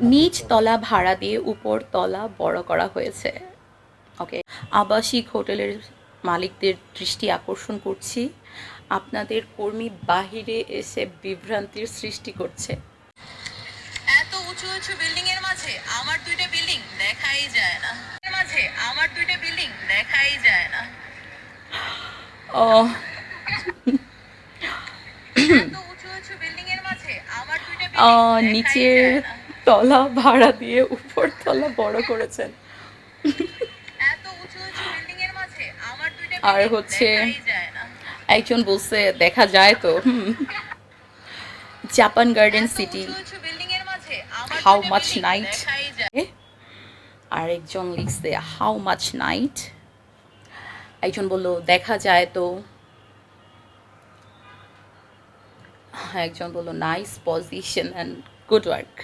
নিচ তলা ভাড়া দিয়ে উপর তলা বড় করা হয়েছে। ওকে আবাসিক হোটেলের মালিকদের দৃষ্টি আকর্ষণ করছি। আপনাদের কর্মী বাহিরে এসে বিভ্রান্তির সৃষ্টি করছে। এত উঁচু উঁচু বিল্ডিং এর মাঝে আমার দুইটা বিল্ডিং দেখাই যায় না। এর মাঝে আমার দুইটা বিল্ডিং দেখাই যায় না। ও। উঁচু উঁচু বিল্ডিং এর মাঝে আহ, বিল্ডিং নিচের তলা ভাড়া দিয়ে উপর তলা বড় করেছেন। আর হচ্ছে- একজন বলছে দেখা যায় তো। জাপান গার্ডেন সিটি হাউ উঁচু নাইট এর মাঝে আমার How দুইটা much building night? দেখাই যায়। আর একজন লিখছে হাউ মাচ নাইট একজন বলল দেখা যায় তো। একজন বলল nice position and good work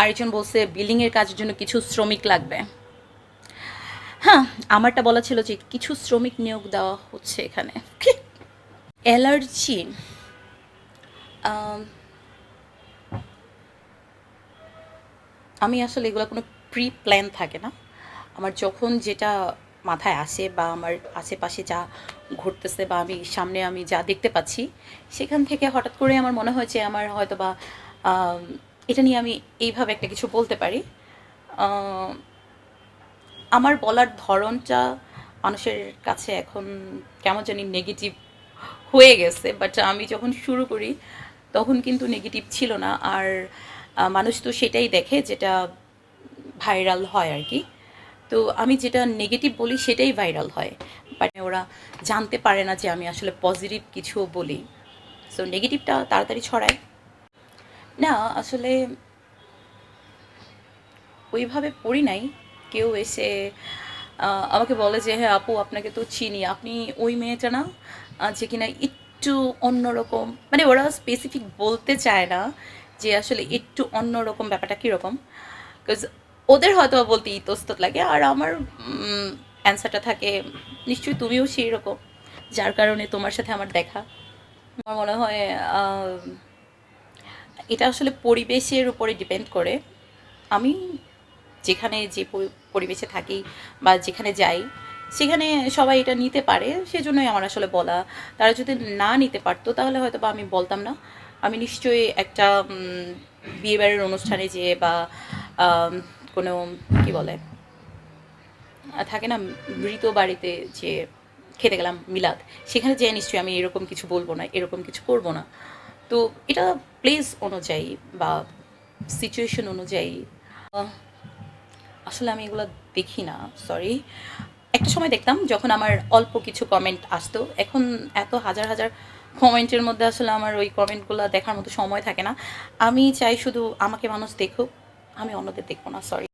আরেকজন বলছে বিল্ডিং এর কাজের জন্য কিছু শ্রমিক লাগবে। হ্যাঁ আমারটা বলা ছিল যে কিছু শ্রমিক নিয়োগ দেওয়া হচ্ছে এখানে। অ্যালার্জি আমি আসলে এগুলো কোনো প্রি প্ল্যান থাকে না। আমার যখন যেটা মাথায় আসে বা আমার আশেপাশে যা ঘটতেছে বা আমি সামনে আমি যা দেখতে পাচ্ছি, সেখান থেকে হঠাৎ করে আমার মনে হয়েছে আমার হয়তো বা এটা নিয়ে আমি এইভাবে একটা কিছু বলতে পারি। আমার বলার ধরনটা মানুষের কাছে এখন কেমন জানি নেগেটিভ হয়ে গেছে বাট আমি যখন শুরু করি, তখন কিন্তু নেগেটিভ ছিল না। আর মানুষ তো সেটাই দেখে যেটা ভাইরাল হয় আর কি। তো আমি যেটা নেগেটিভ বলি সেটাই ভাইরাল হয়। বাট ওরা জানতে পারে না যে আমি আসলে পজিটিভ কিছু বলি। সো নেগেটিভটা তাড়াতাড়ি ছড়ায়। না আসলে ওইভাবে পড়ি নাই। কেউ এসে আমাকে বলে যে হ্যাঁ আপু আপনাকে তো চিনি। আপনি ওই মেয়েটা না যে কিনা একটু অন্যরকম মানে ওরা স্পেসিফিক বলতে চায় না যে আসলে একটু অন্যরকম ব্যাপারটা কীরকম? বিকজ ওদের হয়তো বলতে ইতস্তত লাগে আর আমার অ্যান্সারটা থাকে নিশ্চয়ই তুমিও সেই রকম যার কারণে তোমার সাথে আমার দেখা। আমার মনে হয় এটা আসলে পরিবেশের উপরে ডিপেন্ড করে। আমি যেখানে যে পরিবেশে থাকি বা যেখানে যাই, সেখানে সবাই এটা নিতে পারে, সেজন্যই আমার আসলে বলা। তারা যদি না নিতে পারতো, তাহলে হয়তো বা আমি বলতাম না। আমি নিশ্চয়ই একটা বিয়েবাড়ির অনুষ্ঠানে যেয়ে বা কোনো, কি বলে থাকে না, মৃত বাড়িতে যে খেতে গেলাম মিলাদ, সেখানে যেয়ে নিশ্চয়ই আমি এরকম কিছু বলব না, এরকম কিছু করব না। তো এটা প্লেস অনুযায়ী বা সিচুয়েশন অনুযায়ী আসলে আমি এগুলো দেখি না সরি একটা সময় দেখতাম যখন আমার অল্প কিছু কমেন্ট আসতো। এখন এত হাজার হাজার কমেন্টের মধ্যে আসলে আমার ওই কমেন্টগুলো দেখার মতো সময় থাকে না। আমি চাই শুধু আমাকে মানুষ দেখুক, আমি অন্যদের দেখব না সরি